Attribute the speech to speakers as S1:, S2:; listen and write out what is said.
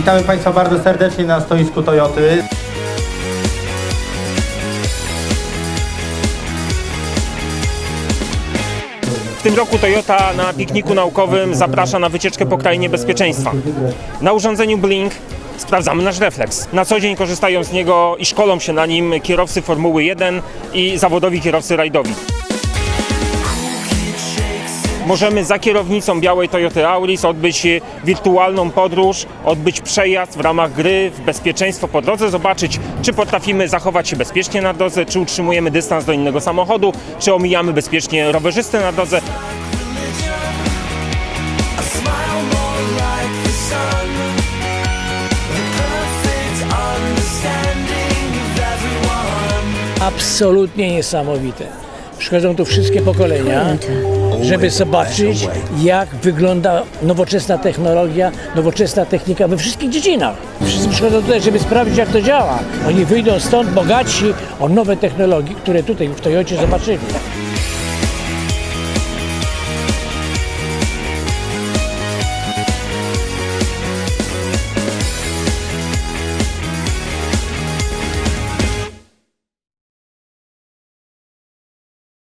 S1: Witamy Państwa bardzo serdecznie na stoisku Toyoty.
S2: W tym roku Toyota na pikniku naukowym zaprasza na wycieczkę po krainie bezpieczeństwa. Na urządzeniu Blink sprawdzamy nasz refleks. Na co dzień korzystają z niego i szkolą się na nim kierowcy Formuły 1 i zawodowi kierowcy rajdowi. Możemy za kierownicą białej Toyota Auris odbyć wirtualną podróż, odbyć przejazd w ramach gry w bezpieczeństwo po drodze, zobaczyć czy potrafimy zachować się bezpiecznie na drodze, czy utrzymujemy dystans do innego samochodu, czy omijamy bezpiecznie rowerzystę na drodze.
S3: Absolutnie niesamowite. Przychodzą tu wszystkie pokolenia, żeby zobaczyć, jak wygląda nowoczesna technologia, nowoczesna technika we wszystkich dziedzinach. Wszyscy przychodzą tutaj, żeby sprawdzić, jak to działa. Oni wyjdą stąd bogatsi o nowe technologie, które tutaj w Toyocie zobaczyli.